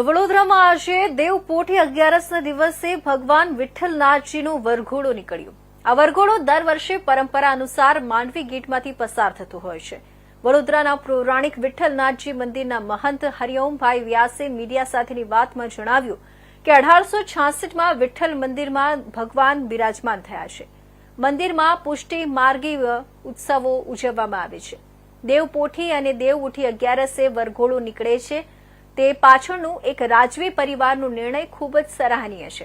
તો વડોદરામાં આજે દેવપોઠી અગિયારસના દિવસે ભગવાન વિઠ્ઠલનાથજીનું વરઘોડો નીકળ્યો. આ વરઘોડો દર વર્ષે પરંપરા અનુસાર માંડવી ગેટમાંથી પસાર થતો હોય છે. વડોદરાના પૌરાણિક વિઠ્ઠલનાથજી મંદિરના મહંત હરિઓમભાઈ વ્યાસે મીડિયા સાથેની વાતમાં જણાવ્યું કે અઢારસો છાસઠમાં વિઠ્ઠલ મંદિરમાં ભગવાન બિરાજમાન થયા છે. મંદિરમાં પુષ્ટિ માર્ગી ઉત્સવો ઉજવવામાં આવે છે. દેવપોઠી અને દેવ ઉઠી અગિયારસે વરઘોડો નીકળે છે. તે પાછળનું એક રાજવી પરિવારનો નિર્ણય ખૂબ જ સરાહનીય છે.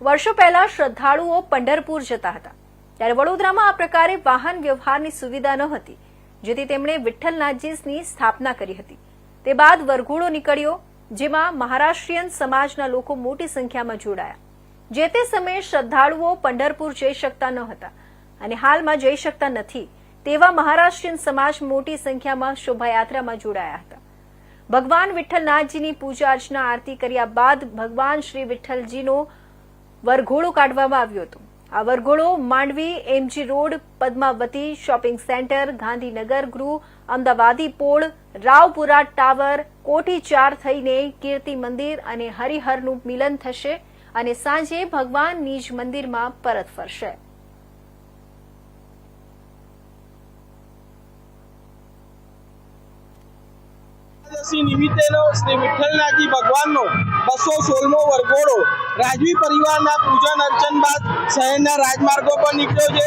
વર્ષો પહેલા શ્રદ્ધાળુઓ પંઢરપુર જતા હતા. ત્યારે વડોદરામાં આ પ્રકારે વાહન વ્યવહારની સુવિધા ન હતી, જેથી તેમણે વિઠ્ઠલનાથજીની સ્થાપના કરી હતી. તે બાદ વરઘોડો નીકળ્યો, જેમાં મહારાષ્ટ્રીયન સમાજના લોકો મોટી સંખ્યામાં જોડાયા. જે તે સમયે શ્રદ્ધાળુઓ પંઢરપુર જઈ શકતા ન હતા અને હાલમાં જઈ શકતા નથી, તેવા મહારાષ્ટ્રીયન સમાજ મોટી સંખ્યામાં શોભાયાત્રામાં જોડાયા હતા. ભગવાન વિઠ્ઠલનાથજીની પૂજા અર્ચના આરતી કર્યા બાદ ભગવાન શ્રી વિઠ્ઠલજીનો વરઘોડો કાઢવામાં આવ્યો હતો. આ વરઘોડો Mandvi, MG road, Padmavati shopping centre, Gandhinagar ગૃહ, અમદાવાદી પોળ, રાવપુરા ટાવર કોઠી ચાર થઈને કીર્તિ મંદિર અને હરિહરનું મિલન થશે અને સાંજે ભગવાન નિજ મંદિરમાં પરત ફરશે. એકાદશી નિમિત્તેનો શ્રી વિઠ્ઠલનાથજી ભગવાનનો બસો સોળમો વરઘોડો રાજવી પરિવારના પૂજન અર્ચન બાદ શહેરના રાજમાર્ગો પર નીકળ્યો છે.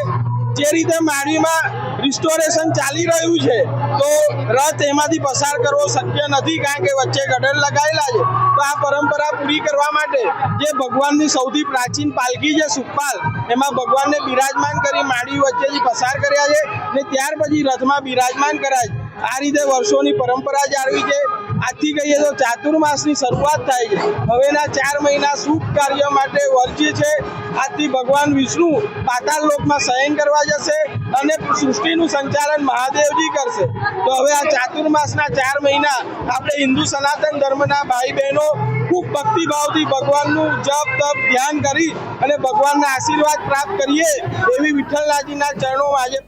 જે રીતે માંડવીમાં રિસ્ટોરેશન ચાલી રહ્યું છે, તો રથ એમાંથી પસાર કરવો શક્ય નથી, કારણ કે વચ્ચે ગટર લગાવેલા છે. તો આ પરંપરા પૂરી કરવા માટે જે ભગવાનની સૌથી પ્રાચીન પાલખી છે, સુખપાલ, એમાં ભગવાનને બિરાજમાન કરી માંડવી વચ્ચેથી પસાર કર્યા છે ને ત્યાર પછી રથમાં બિરાજમાન કર્યા છે. આ રીતે વર્ષોની પરંપરા જાળવી છે. આજથી કહીએ તો ચાતુર્માસની શરૂઆત થાય છે. હવેના ચાર મહિના શુભ કાર્ય માટે વર્જ્ય છે, આજથી ભગવાન વિષ્ણુ પાતાળ લોકમાં શયન કરવા જશે અને સૃષ્ટિનું સંચાલન મહાદેવજી કરશે. તો હવે આ ચાતુર્માસના ચાર મહિના આપણે હિન્દુ સનાતન ધર્મના ભાઈ બહેનો ખૂબ ભક્તિભાવથી ભગવાનનું જપ તપ ધ્યાન કરી અને ભગવાનના આશીર્વાદ પ્રાપ્ત કરીએ એવી વિઠ્ઠલરાજીના ચરણોમાં આજે